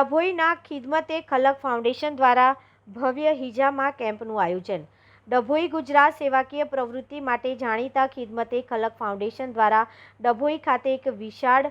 ડભોઈના Khidmate ખલક foundation દ્વારા ભવ્ય હિજામા કેમ્પનું આયોજન. ડભોઈ ગુજરાત સેવાકીય પ્રવૃત્તિ માટે જાણીતા ખિદમતે ખલક ફાઉન્ડેશન દ્વારા ડભોઈ ખાતે એક વિશાળ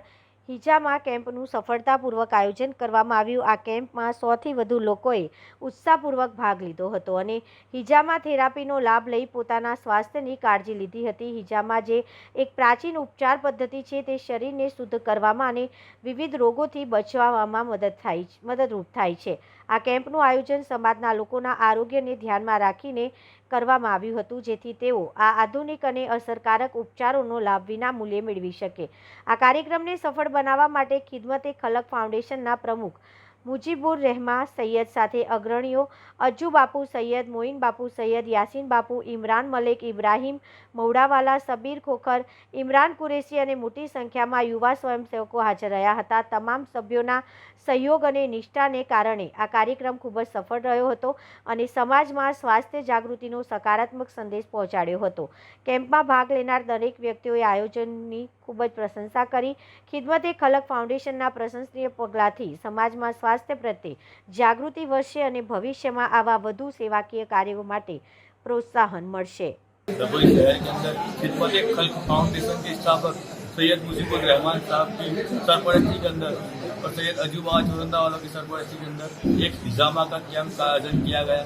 હિજામા કેમ્પનું સફળતાપૂર્વક આયોજન કરવામાં આવ્યું. આ કેમ્પમાં સોથી વધુ લોકોએ ઉત્સાહપૂર્વક ભાગ લીધો હતો અને હિજામા થેરાપીનો લાભ લઈ પોતાના સ્વાસ્થ્યની કાળજી લીધી હતી. હિજામા જે એક પ્રાચીન ઉપચાર પદ્ધતિ છે તે શરીરને શુદ્ધ કરવામાં અને વિવિધ રોગોથી બચવામાં મદદ થાય મદદરૂપ થાય છે. આ કેમ્પનું આયોજન સમાજના લોકોના આરોગ્યને ધ્યાનમાં રાખીને કરવામાં આવ્યું હતું, જેથી તેઓ આ આધુનિક અને અસરકારક ઉપચારોનો લાભ વિના મૂલ્યે મેળવી શકે. આ કાર્યક્રમને સફળ બનાવવા માટે ખિદમતે ખલક ફાઉન્ડેશનના પ્રમુખ મુજીબુર રહેમા સૈયદ સાથે અગ્રણીઓ અજ્જુ બાપુ સૈયદ મોઇન બાપુ સૈયદ યાસીન બાપુ ઇમરાન મલેક, ઇબ્રાહીમ મૌડાવાલા, સબીર ખોખર, ઇમરાન કુરેશી અને મોટી સંખ્યામાં યુવા સ્વયંસેવકો હાજર રહ્યા હતા. તમામ સભ્યોના સહયોગ અને નિષ્ઠાને કારણે આ કાર્યક્રમ ખૂબ જ સફળ રહ્યો હતો અને સમાજમાં સ્વાસ્થ્ય જાગૃતિનો સકારાત્મક સંદેશ પહોંચાડ્યો હતો. કેમ્પમાં ભાગ લેનાર દરેક વ્યક્તિઓએ આયોજનની ખૂબ જ પ્રશંસા કરી ખિદમતે ખલક ફાઉન્ડેશનના પ્રશંસનીય પગલાંથી સમાજમાં સ્વાસ્થ્ય પ્રત્યે જાગૃતિ વધશે અને ભવિષ્યમાં આવા વધુ સેવાકીય કાર્યો માટે પ્રોત્સાહન મળશે डभोई शहर के अंदर खिदमत खल्क फाउंडेशन के स्थापक सैयद मुजीबुर रहमान साहब की सरपरस्ती के अंदर और सैयद अजूबा चुरंदा वालों की सरपरस्ती के अंदर एक हिजामा का कैंप का आयोजन किया गया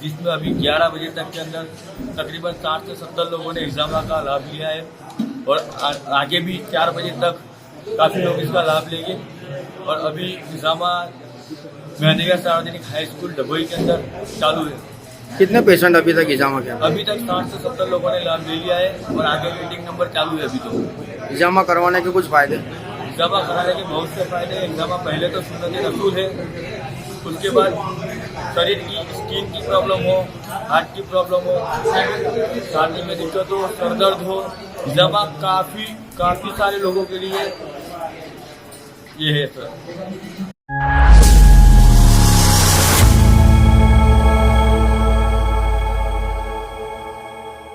जिसमें अभी 11 बजे तक के अंदर तकरीबन साठ से सत्तर लोगों ने हिजामा का लाभ लिया है और आ, आगे भी चार बजे तक काफ़ी लोग इसका लाभ लेंगे। और अभी हिजामा मेहंदिया सार्वजनिक हाई स्कूल डभोई के अंदर चालू है। कितने पेशेंट अभी तक इजामा के? अभी तक साठ से सत्तर लोगों ने लाभ ले लिया है और आगे वेटिंग नंबर चालू है अभी तो। हिजामा करवाने के कुछ फ़ायदे? एग्जामा कराने के बहुत से फ़ायदे हैं। एग्जामा पहले तो सुन्नत रसूल है। उसके बाद शरीर की स्किन की प्रॉब्लम हो हार्ट की प्रॉब्लम हो। छाती में दिक्कत हो सर दर्द हो एग्जामा काफ़ी काफ़ी सारे लोगों के लिए ये है सर